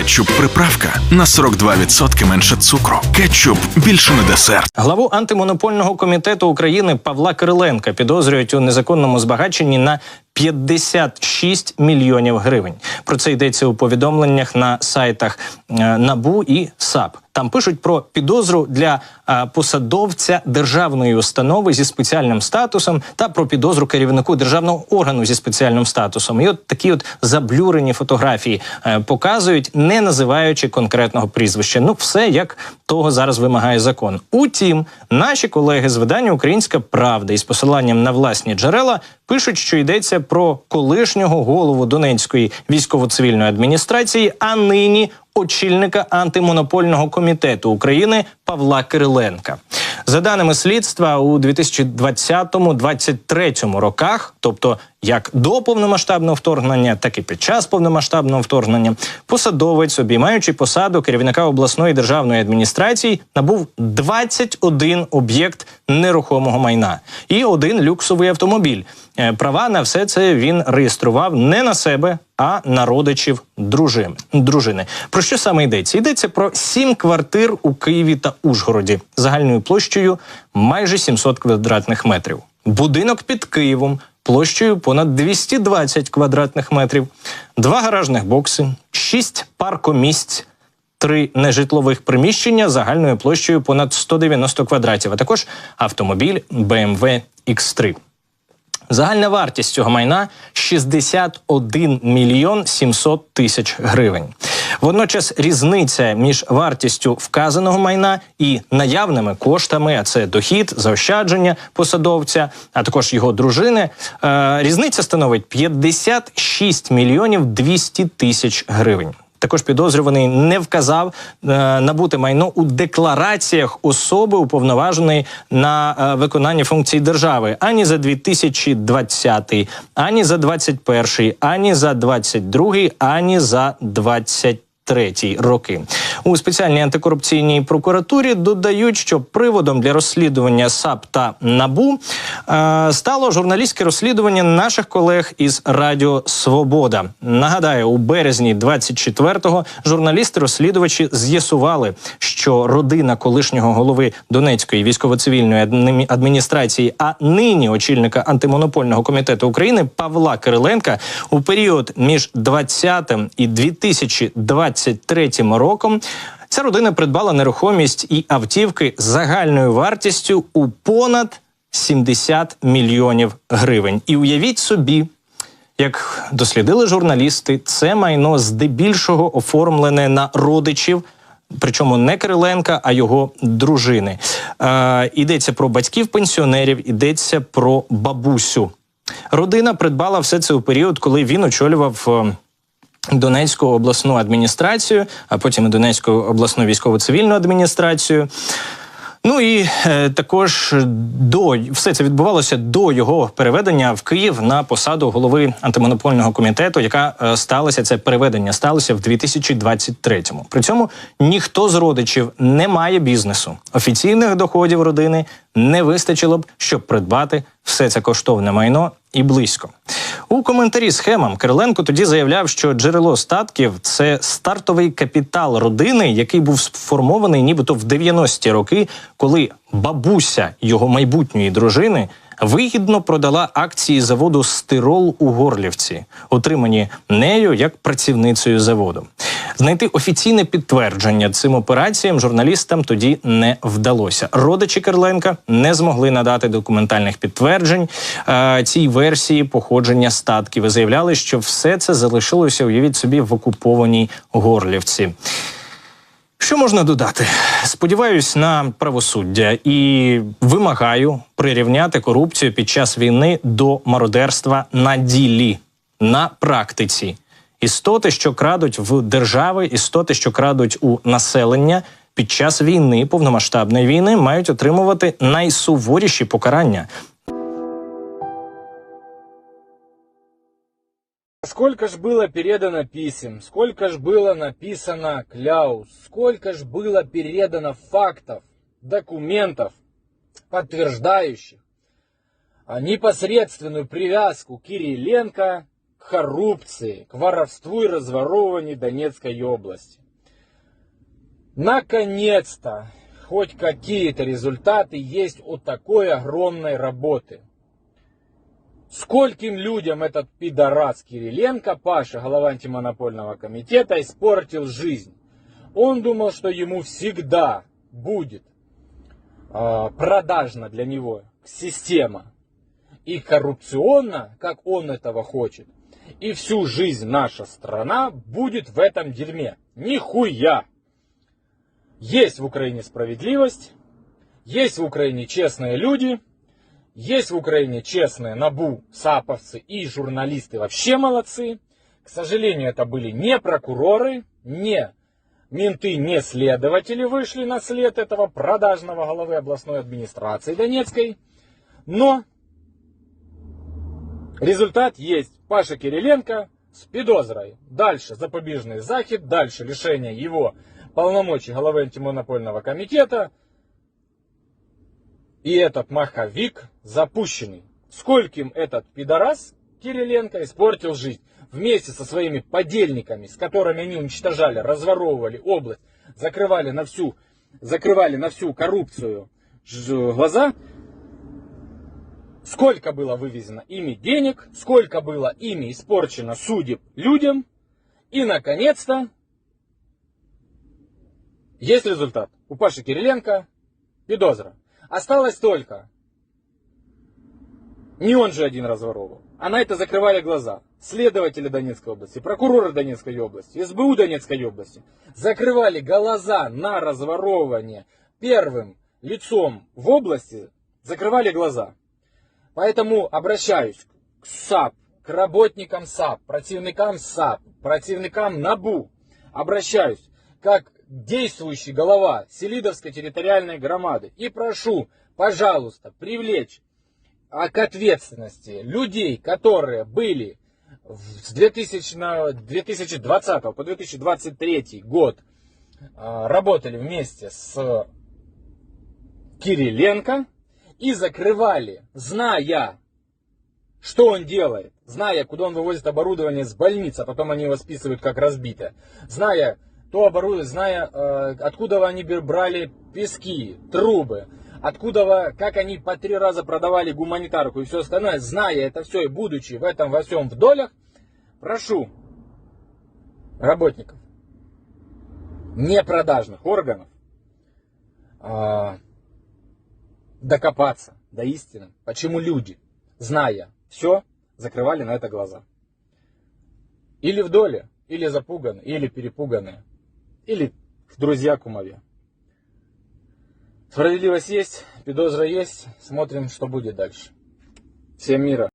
Кетчуп приправка на 42% менше цукру. Кетчуп більше не десерт. Главу антимонопольного комітету України Павла Кириленка підозрюють у незаконному збагаченні на 56 мільйонів гривень. Про це йдеться у повідомленнях на сайтах е, НАБУ і САП. Там пишуть про підозру для е, посадовця державної установи зі спеціальним статусом та про підозру керівнику державного органу зі спеціальним статусом. І от такі от заблюрені фотографії е, показують, не називаючи конкретного прізвища. Ну, все як того зараз вимагає закон. Утім, наші колеги з видання Українська Правда із посиланням на власні джерела пишуть, що йдеться про колишнього голову Донецької військово-цивільної адміністрації, а нині очільника антимонопольного комітету України Павла Кириленка. За даними слідства, у 2020-2023 роках, тобто як до повномасштабного вторгнення, так і під час повномасштабного вторгнення, посадовець, обіймаючи посаду керівника обласної державної адміністрації, набув 21 об'єкт нерухомого майна і один люксовий автомобіль. Е, Права на все це він реєстрував не на себе, а на родичів дружини. дружини. Про що саме йдеться? Йдеться про сім квартир у Києві та Ужгороді загальною площею майже 700 квадратних метрів. Будинок під Києвом площею понад 220 квадратних метрів, два гаражних бокси, шість паркомісць. Три нежитлових приміщення загальною площею понад 190 квадратів, а також автомобіль BMW X3. Загальна вартість цього майна 61 мільйон 700 тисяч гривень. Водночас різниця між вартістю вказаного майна і наявними коштами, а це дохід, заощадження посадовця, а також його дружини. Е, різниця становить 56 мільйонів 200 тисяч гривень. Також підозрюваний не вказав е, набути майно у деклараціях особи уповноваженої на е, виконання функцій держави. Ані за 2020, ані за 2021, ані за 2022, ані за 2023 2023 роки. У спеціальній антикорупційній прокуратурі додають, що приводом для розслідування САП та НАБУ е, стало журналістське розслідування наших колег із Радіо Свобода. Нагадаю, у березні 24-го журналісти-розслідувачі з'ясували, що родина колишнього голови Донецької військово-цивільної адміністрації, а нині очільника антимонопольного комітету України Павла Кириленка у період між 20 і 2020 2023 роком. Ця родина придбала нерухомість і автівки з загальною вартістю у понад 70 мільйонів гривень. І уявіть собі, як дослідили журналісти, це майно здебільшого оформлене на родичів. Причому не Кириленка, а його дружини. Е, Йдеться про батьків пенсіонерів, йдеться про бабусю. Родина придбала все це у період, коли він очолював е, Донецьку обласну адміністрацію, а потім і Донецьку обласну військово-цивільну адміністрацію. Ну і е, також до все це відбувалося до його переведення в Київ на посаду голови антимонопольного комітету, яка е, сталася це переведення сталося в 2023-му. При цьому ніхто з родичів не має бізнесу. Офіційних доходів родини не вистачило б, щоб придбати все це коштовне майно і близько. У коментарі схемам Кириленко тоді заявляв, що джерело статків це стартовий капітал родини, який був сформований, нібито в 90-ті роки, коли бабуся його майбутньої дружини вигідно продала акції заводу Стирол у Горлівці, отримані нею як працівницею заводу. Знайти офіційне підтвердження цим операціям журналістам тоді не вдалося. Родичі Керленка не змогли надати документальних підтверджень цій версії походження статків. і Заявляли, що все це залишилося, уявіть собі, в окупованій Горлівці. Що можна додати? Сподіваюсь на правосуддя і вимагаю прирівняти корупцію під час війни до мародерства на ділі, на практиці. Істоти, що крадуть в держави, істоти, що крадуть у населення під час війни, повномасштабної війни, мають отримувати найсуворіші покарання. Сколько ж было передано писем, сколько ж было написано кляус, сколько ж было передано фактов, документов, подтверждающих непосредственную привязку Кириленко к коррупции, к воровству и разворовыванию Донецкой области. Наконец-то хоть какие-то результаты есть от такой огромной работы. Скольким людям этот пидорас Кириленко, Паша, глава антимонопольного комитета, испортил жизнь. Он думал, что ему всегда будет э, продажна для него система. И коррупционно, как он этого хочет. И всю жизнь наша страна будет в этом дерьме. Нихуя! Есть в Украине справедливость, есть в Украине честные люди, есть в Украине честные НАБУ, САПовцы и журналисты вообще молодцы. К сожалению, это были не прокуроры, не менты, не следователи вышли на след этого продажного головы областной администрации Донецкой. Но результат есть. Паша Кириленко с подозрой. Дальше запобежный захід, дальше лишение его полномочий головы антимонопольного комитета. И этот маховик запущенный. Скольким этот пидорас Кириленко испортил жизнь. Вместе со своими подельниками, с которыми они уничтожали, разворовывали область, закрывали на всю, закрывали на всю коррупцию ж- глаза. Сколько было вывезено ими денег, сколько было ими испорчено судеб людям. И, наконец-то, есть результат. У Паши Кириленко подозра. Осталось только. Не он же один разворовывал. А на это закрывали глаза. Следователи Донецкой области, прокуроры Донецкой области, СБУ Донецкой области закрывали глаза на разворовывание первым лицом в области, закрывали глаза. Поэтому обращаюсь к САП, к работникам САП, противникам САП, противникам НАБУ. Обращаюсь как действующий голова Селидовской территориальной громады. И прошу, пожалуйста, привлечь а, к ответственности людей, которые были с 2000 на 2020 по 2023 год а, работали вместе с Кириленко и закрывали, зная, что он делает, зная, куда он вывозит оборудование с больницы, а потом они его списывают как разбитое, зная то оборудование, зная, э, откуда они брали пески, трубы, откуда, как они по три раза продавали гуманитарку и все остальное, зная это все и будучи в этом во всем в долях, прошу работников непродажных органов а, докопаться до истины, почему люди, зная все, закрывали на это глаза. Или в доле, или запуганы, или перепуганные, или в друзья кумове. Справедливость есть, подозра есть, смотрим, что будет дальше. Всем мира.